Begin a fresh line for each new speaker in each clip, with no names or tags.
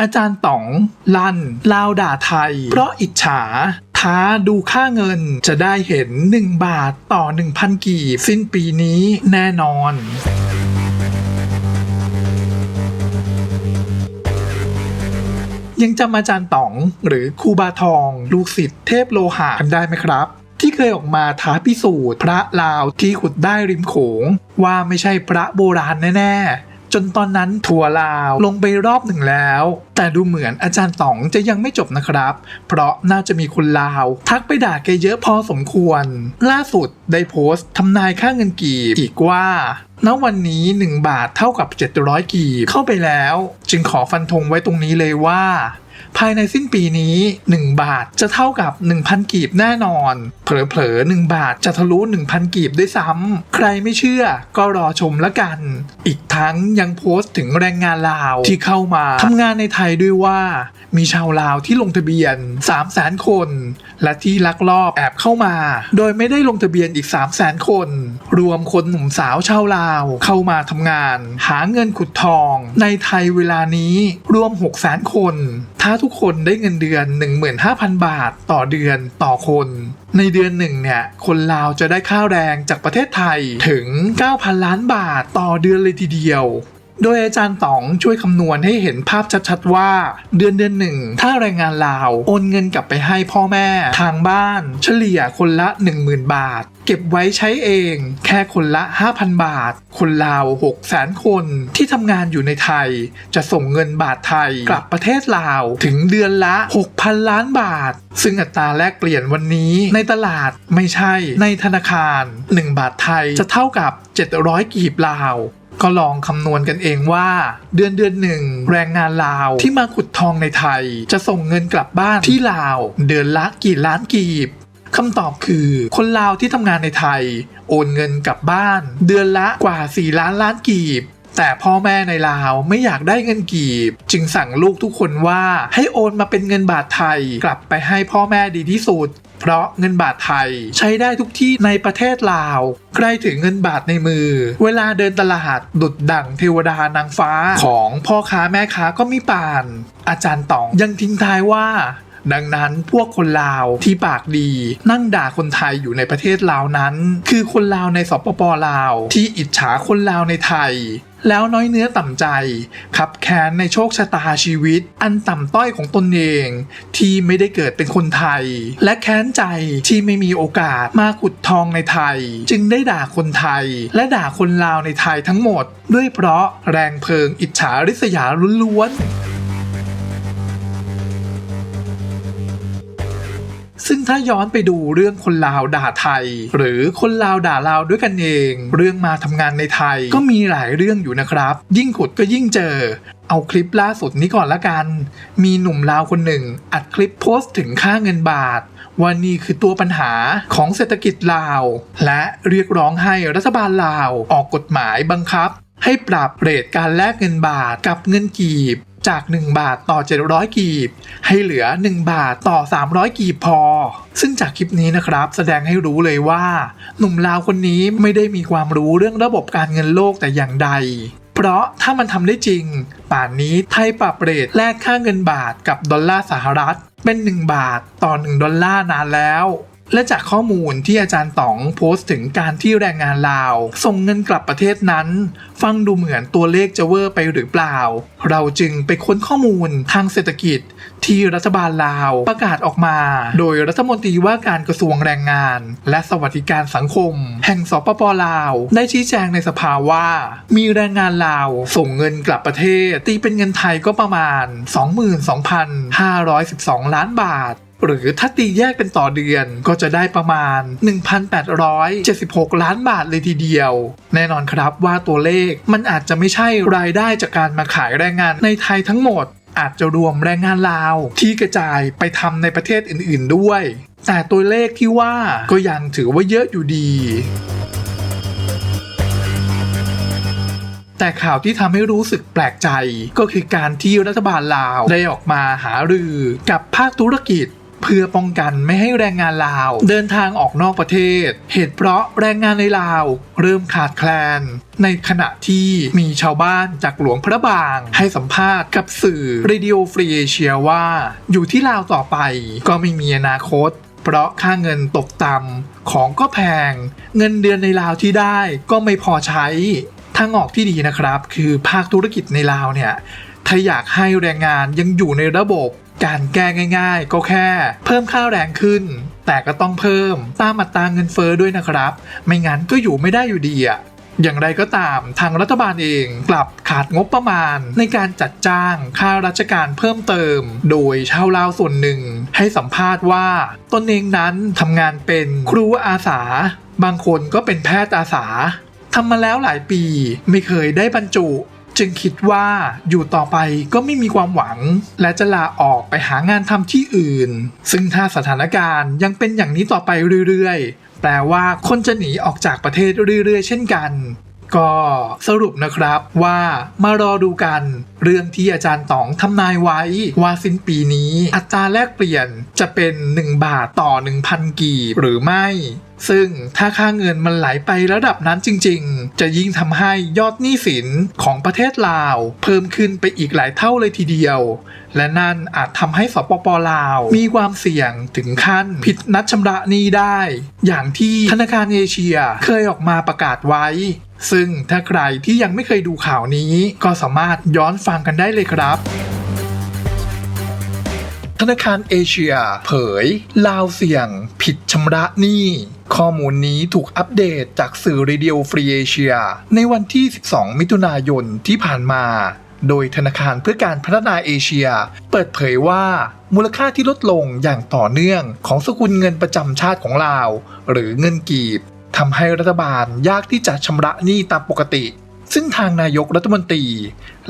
อาจารย์ต๋อง ลั่นลาวด่าไทย เพราะอิจฉา ท้าดูค่าเงินจะได้เห็น 1 บาทต่อ 1,000 กีบสิ้นปีนี้แน่นอนยังจำอาจารย์ต๋อง หรือครูบาทอง ลูกศิษย์เทพโลหะกันได้ไหมครับ ที่เคยออกมาท้าพิสูจน์พระลาวที่ขุดได้ริมโขง ว่าไม่ใช่พระโบราณแน่ ๆ จนตอนนั้นทัวร์ลาวลงไปรอบหนึ่งแล้ว แต่ดูเหมือนอาจารย์ต๋องจะยังไม่จบนะครับ เพราะน่าจะมีคนลาว ทักไปด่าแกเยอะพอสมควร ล่าสุดได้โพสต์ทำนายค่าเงินกีบอีกว่า ณวันนี้ 1 บาทเท่ากับ 700 กีบเข้าไปแล้ว จึงขอฟันธงไว้ตรงนี้เลยว่า ภายในสิ้นปีนี้ 1 บาทจะเท่ากับ 1,000 กีบแน่นอน เผลอๆ 1 บาทจะทะลุ 1,000 กีบด้วยซ้ำ ใครไม่เชื่อก็รอชมละกัน อีกทั้งยังโพสต์ถึงแรงงานลาวที่เข้ามาทำงานในไทยด้วยว่า มีชาวลาวที่ลงทะเบียน 3 0 0แสนคน และที่ลักลอบแอบเข้ามา โดยไม่ได้ลงทะเบียนอีก 3 0 0แสนคน รวมคนหนุ่มสาวชาวลาวเข้ามาทำงาน หาเงินขุดทอง ในไทยเวลานี้รวม 6 0แสนคน ถ้าทุกคนได้เงินเดือน 15,000 บาท ต่อเดือนต่อคน ในเดือนหนึ่งเนี่ย คนลาวจะได้ค่าแรงจากประเทศไทยถึง 9,000 ล้านบาทต่อเดือนเลยทีเดียว โดยอาจารย์ต๋องช่วยคำนวณให้เห็นภาพชัดๆว่า เดือนเดือนหนึ่ง ถ้าแรงงานลาว โอนเงินกลับไปให้พ่อแม่ทางบ้าน เฉลี่ยคนละ 10,000 บาท เก็บไว้ใช้เอง แค่คนละ 5,000 บาท คนลาว6แสนคนที่ทำงานอยู่ในไทย จะส่งเงินบาทไทยกลับประเทศลาวถึงเดือนละ 6,000 ล้านบาท ซึ่งอัตราแลกเปลี่ยนวันนี้ในตลาดไม่ใช่ ในธนาคาร 1 บาทไทยจะเท่ากับ 700 กีบลาว ก็ลองคำนวณกันเองว่า เดือนเดือนหนึ่งแรงงานลาวที่มาขุดทองในไทย จะส่งเงินกลับบ้านที่ลาว เดือนละกี่ล้านกีบคำตอบคือคนลาวที่ทำงานในไทย โอนเงินกลับบ้าน เดือนละกว่า 4 ล้านล้านกีบ แต่พ่อแม่ในลาวไม่อยากได้เงินกีบ จึงสั่งลูกทุกคนว่าให้โอนมาเป็นเงินบาทไทย กลับไปให้พ่อแม่ดีที่สุด เพราะเงินบาทไทยใช้ได้ทุกที่ในประเทศลาว ใครถือเงินบาทในมือ เวลาเดินตลาดดุดดั่งเทวดานางฟ้าของพ่อค้าแม่ค้าก็มีป่าน อาจารย์ตองยังทิ้งท้ายว่าดังนั้นพวกคนลาวที่ปากดีนั่งด่าคนไทยอยู่ในประเทศลาวนั้น คือคนลาวในสปปลาว ที่อิจฉาคนลาวในไทย แล้วน้อยเนื้อต่ำใจขับแค้นในโชคชะตาชีวิต อันต่ำต้อยของตนเอง ที่ไม่ได้เกิดเป็นคนไทย และแค้นใจที่ไม่มีโอกาสมาขุดทองในไทย จึงได้ด่าคนไทย และด่าคนลาวในไทยทั้งหมด ด้วยเพราะแรงเพลิงอิจฉาริษยาล้วนๆ ซึ่งถ้าย้อนไปดูเรื่องคนลาวด่าไทย หรือคนลาวด่าลาวด้วยกันเอง เรื่องมาทำงานในไทย ก็มีหลายเรื่องอยู่นะครับ ยิ่งขุดก็ยิ่งเจอ เอาคลิปล่าสุดนี้ก่อนละกัน มีหนุ่มลาวคนหนึ่ง อัดคลิปโพสต์ถึงค่าเงินบาทว่านี่คือตัวปัญหาของเศรษฐกิจลาว และเรียกร้องให้รัฐบาลลาวออกกฎหมายบังคับ ให้ปรับเรทการแลกเงินบาทกับเงินกีบ จาก 1 บาทต่อ 700 กีบ ให้เหลือ 1 บาทต่อ 300 กีบพอ ซึ่งจากคลิปนี้นะครับแสดงให้รู้เลยว่า หนุ่มลาวคนนี้ไม่ได้มีความรู้เรื่องระบบการเงินโลกแต่อย่างใด เพราะถ้ามันทำได้จริง ป่านนี้ไทยปรับเรทแลกค่าเงินบาทกับดอลลาร์สหรัฐเป็น 1 บาทต่อ 1 ดอลลาร์นานแล้ว และจากข้อมูลที่อาจารย์ต๋องโพสต์ถึงการที่แรงงานลาว ส่งเงินกลับประเทศนั้น ฟังดูเหมือนตัวเลขจะเวอร์ไปหรือเปล่า เราจึงไปค้นข้อมูลทางเศรษฐกิจที่รัฐบาลลาวประกาศออกมา โดยรัฐมนตรีว่าการกระทรวงแรงงาน และสวัสดิการสังคม แห่งสปปลาว ได้ชี้แจงในสภาว่า มีแรงงานลาวส่งเงินกลับประเทศ ตีเป็นเงินไทยก็ประมาณ 22,512 ล้านบาท หรือถ้าตีแยกเป็นต่อเดือนก็จะได้ประมาณ 1,876 ล้านบาทเลยทีเดียว แน่นอนครับว่าตัวเลขมันอาจจะไม่ใช่รายได้จากการมาขายแรงงานในไทยทั้งหมด อาจจะรวมแรงงานลาว ที่กระจายไปทำในประเทศอื่นๆด้วย แต่ตัวเลขที่ว่าก็ยังถือว่าเยอะอยู่ดีแต่ข่าวที่ทำให้รู้สึกแปลกใจก็คือการที่รัฐบาลลาวได้ออกมาหารือกับภาคธุรกิจ เพื่อป้องกันไม่ให้แรงงานลาว เดินทางออกนอกประเทศ เหตุเพราะแรงงานในลาว เริ่มขาดแคลน ในขณะที่มีชาวบ้านจากหลวงพระบาง ให้สัมภาษณ์กับสื่อ Radio Free Asia ว่า อยู่ที่ลาวต่อไปก็ไม่มีอนาคต เพราะค่าเงินตกต่ำของก็แพง เงินเดือนในลาวที่ได้ก็ไม่พอใช้ทางออกที่ดีนะครับ คือภาคธุรกิจในลาวเนี่ยถ้าอยากให้แรงงานยังอยู่ในระบบ การแก้ง่าย ๆ ก็แค่ เพิ่มค่าแรงขึ้น แต่ก็ต้องเพิ่มตามอัตราเงินเฟอ้อด้วยนะครับ ไม่งั้นก็อยู่ไม่ได้อยู่ดีอะอย่างไรก็ตามทางรัฐบาลเองกลับขาดงบประมาณ ในการจัดจ้างค่าราชการเพิ่มเติม โดยชาวลาวส่วนหนึ่ง ให้สัมภาษณ์ว่าตนเองนั้นทำงานเป็นครูอาสา บางคนก็เป็นแพทย์อาสาทำมาแล้วหลายปีไม่เคยได้บรรจุ จึงคิดว่าอยู่ต่อไปก็ไม่มีความหวัง และจะลาออกไปหางานทำที่อื่น ซึ่งถ้าสถานการณ์ยังเป็นอย่างนี้ต่อไปเรื่อยๆ แปลว่าคนจะหนีออกจากประเทศเรื่อยๆ เช่นกัน ก็สรุปนะครับว่ามารอดูกัน เรื่องที่อาจารย์ต๋องทำนายไว้ว่าสิ้นปีนี้อัตราแลกเปลี่ยนจะเป็น 1 บาทต่อ 1,000 กีบหรือไม่ ซึ่งถ้าค่าเงินมันไหลไประดับนั้นจริง ๆ จะยิ่งทำให้ยอดหนี้สินของประเทศลาว เพิ่มขึ้นไปอีกหลายเท่าเลยทีเดียว และนั่นอาจทำให้สปปลาว มีความเสี่ยงถึงขั้นผิดนัดชำระหนี้ได้ อย่างที่ธนาคารเอเชียเคยออกมาประกาศไว้ ซึ่งถ้าใครที่ยังไม่เคยดูข่าวนี้ ก็สามารถย้อนฟังกันได้เลยครับธนาคารเอเชีย เผย ลาวเสี่ยง ผิดชำระหนี้ ข้อมูลนี้ถูกอัปเดตจากสื่อ Radio Free Asia ในวันที่ 12 มิถุนายนที่ผ่านมา โดยธนาคารเพื่อการพัฒนาเอเชีย เปิดเผยว่ามูลค่าที่ลดลงอย่างต่อเนื่องของสกุลเงินประจำชาติของลาว หรือเงินกีบ ทำให้รัฐบาลยากที่จะชำระหนี้ตามปกติ ซึ่งทางนายกรัฐมนตรี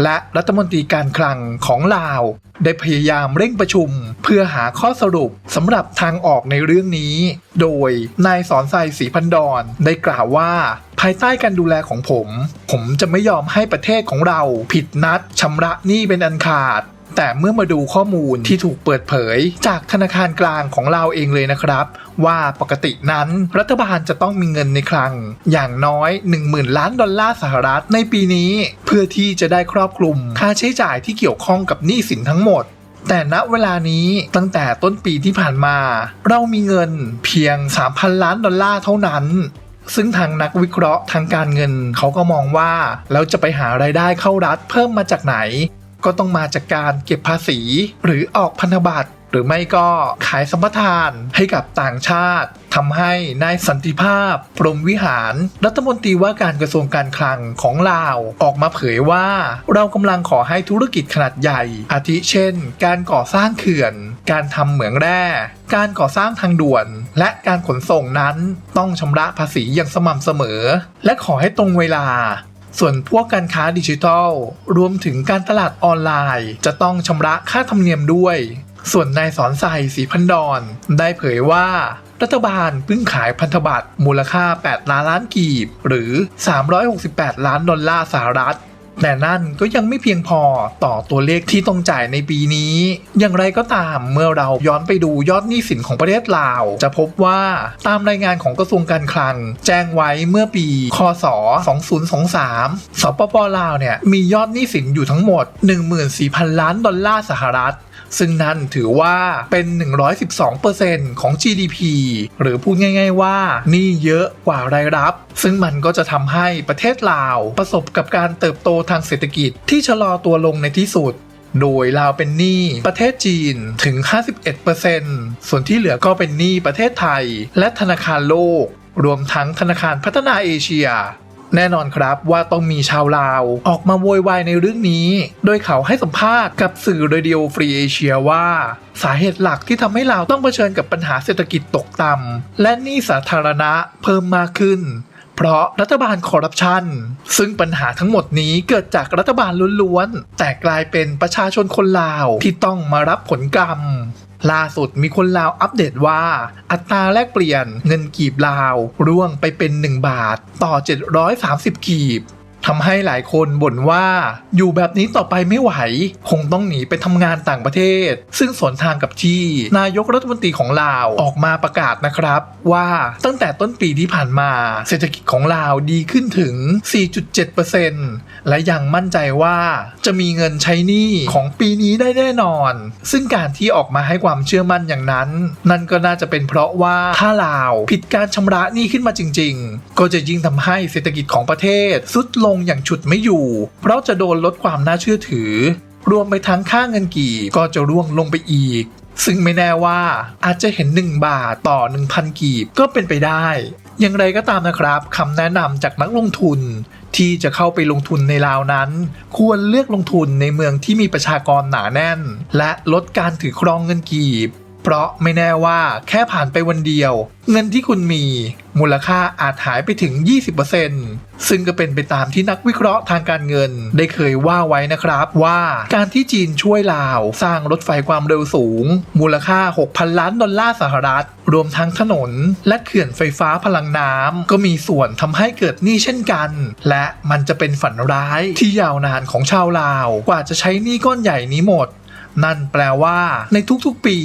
และรัฐมนตรีการคลังของลาว ได้พยายามเร่งประชุม เพื่อหาข้อสรุปสำหรับทางออกในเรื่องนี้ โดยนายสอนไซศรีพันดอนได้กล่าวว่าภายใต้การดูแลของผม ผมจะไม่ยอมให้ประเทศของเราผิดนัดชำระหนี้เป็นอันขาด แต่เมื่อมาดูข้อมูลที่ถูกเปิดเผย จากธนาคารกลางของเราเองเลยนะครับ ว่าปกตินั้นรัฐบาลจะต้องมีเงินในคลัง อย่างน้อย 10,000 ล้านดอลลาร์สหรัฐในปีนี้ เพื่อที่จะได้ครอบคลุมค่าใช้จ่ายที่เกี่ยวข้องกับหนี้สินทั้งหมดแต่ณเวลานี้ตั้งแต่ต้นปีที่ผ่านมา เรามีเงินเพียง 3,000 ล้านดอลลาร์เท่านั้น ซึ่งทางนักวิเคราะห์ทางการเงินเขาก็มองว่าแล้วจะไปหาไรายได้เข้ารัฐเพิ่มมาจากไหน ก็ต้องมาจากการเก็บภาษี หรือออกพันธบัตรหรือไม่ก็ขายสัมปทานให้กับต่างชาติทำให้นายสันติภาพ พรมวิหาร รัฐมนตรีว่าการกระทรวงการคลังของลาว ออกมาเผยว่า เรากำลังขอให้ธุรกิจขนาดใหญ่ อาทิเช่น การก่อสร้างเขื่อน การทำเหมืองแร่ การก่อสร้างทางด่วน และการขนส่งนั้นต้องชำระภาษีอย่างสม่ำเสมอ และขอให้ตรงเวลา ส่วนพวกการค้าดิจิทัล รวมถึงการตลาดออนไลน์ จะต้องชำระค่าธรรมเนียมด้วย ส่วนนายสอนใส่สีพันดอน ได้เผยว่า รัฐบาลเพิ่งขายพันธบัตรมูลค่า 8 ล้านล้านกีบ หรือ 368 ล้านดอลลาร์สหรัฐ แต่นั่นก็ยังไม่เพียงพอต่อตัวเลขที่ต้องจ่ายในปีนี้ อย่างไรก็ตามเมื่อเราย้อนไปดูยอดหนี้สินของประเทศลาว จะพบว่าตามรายงานของกระทรวงการคลัง แจ้งไว้เมื่อปี คศ 2023 สปปลาวเนี่ยมียอดหนี้สินอยู่ทั้งหมด 14,000 ล้านดอลลาร์สหรัฐ ซึ่งนั่นถือว่าเป็น 112%ของ GDP หรือพูดง่าย ๆ ว่านี่เยอะกว่ารายรับ ซึ่งมันก็จะทำให้ประเทศลาว ประสบกับการเติบโตทางเศรษฐกิจที่ชะลอตัวลงในที่สุดโดยลาวเป็นหนี้ประเทศจีนถึง 51%ส่วนที่เหลือก็เป็นหนี้ประเทศไทย และธนาคารโลก รวมทั้งธนาคารพัฒนาเอเชีย แน่นอนครับว่าต้องมีชาวลาว ออกมาโวยวายในเรื่องนี้ โดยเขาให้สัมภาษณ์กับสื่อ Radio Free Asia ว่า สาเหตุหลักที่ทำให้ลาวต้องเผชิญกับปัญหาเศรษฐกิจตกต่ำและหนี้สาธารณะเพิ่มมากขึ้นเพราะรัฐบาลคอร์รัปชัน ซึ่งปัญหาทั้งหมดนี้เกิดจากรัฐบาลล้วนๆ แต่กลายเป็นประชาชนคนลาวที่ต้องมารับผลกรรม ล่าสุดมีคนลาวอัปเดตว่า อัตราแลกเปลี่ยนเงินกีบลาว ร่วงไปเป็น 1 บาท ต่อ 730 กีบ ทำให้หลายคนบ่นว่าอยู่แบบนี้ต่อไปไม่ไหว คงต้องหนีไปทำงานต่างประเทศ ซึ่งสวนทางกับที่นายกรัฐมนตรีของลาวออกมาประกาศนะครับ ว่าตั้งแต่ต้นปีที่ผ่านมา เศรษฐกิจของลาวดีขึ้นถึง 4.7%และยังมั่นใจว่าจะมีเงินใช้หนี้ของปีนี้ได้แน่นอน ซึ่งการที่ออกมาให้ความเชื่อมั่นอย่างนั้น นั่นก็น่าจะเป็นเพราะว่าถ้าลาวผิดการชำระหนี้ขึ้นมาจริง ๆ ก็จะยิ่งทำให้เศรษฐกิจของประเทศสุดลงอย่างฉุดไม่อยู่ เพราะจะโดนลดความน่าเชื่อถือ รวมไปทั้งค่าเงินกี่ก็จะร่วงลงไปอีก ซึ่งไม่แน่ว่าอาจจะเห็น 1 บาทต่อ 1,000 กีบก็เป็นไปได้ อย่างไรก็ตามนะครับคำแนะนำจากนักลงทุนที่จะเข้าไปลงทุนในลาวนั้น ควรเลือกลงทุนในเมืองที่มีประชากรหนาแน่น และลดการถือครองเงินกีบ เพราะไม่แน่ว่าแค่ผ่านไปวันเดียว เงินที่คุณมีมูลค่าอาจหายไปถึง 20%ซึ่งก็เป็นไปตามที่นักวิเคราะห์ทางการเงิน ได้เคยว่าไว้นะครับว่าการที่จีนช่วยลาว สร้างรถไฟความเร็วสูง มูลค่า 6,000 ล้านดอลลาร์สหรัฐ รวมทั้งถนน และเขื่อนไฟฟ้าพลังน้ำก็มีส่วนทำให้เกิดหนี้เช่นกัน และมันจะเป็นฝันร้ายที่ยาวนานของชาวลาว กว่าจะใช้หนี้ก้อนใหญ่นี้หมด นั่นแปลว่า ในทุกๆปี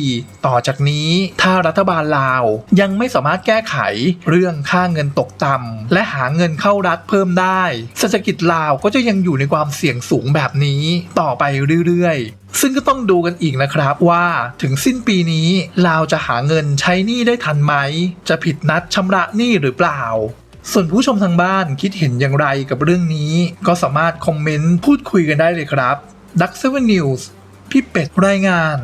ต่อจากนี้ถ้ารัฐบาลลาว ยังไม่สามารถแก้ไข เรื่องค่าเงินตกต่ำและหาเงินเข้ารัฐเพิ่มได้เศรษฐกิจลาวก็จะยังอยู่ในความเสี่ยงสูงแบบนี้ต่อไปเรื่อยๆ ซึ่งก็ต้องดูกันอีกนะครับว่าถึงสิ้นปีนี้ลาวจะหาเงินใช้หนี้ได้ทันไหม จะผิดนัดชำระหนี้หรือเปล่าส่วนผู้ชมทางบ้านคิดเห็นอย่างไรกับเรื่องนี้ ก็สามารถคอมเมนต์พูดคุยกันได้เลยครับ Duck 7 News พี่เป็ดรายงาน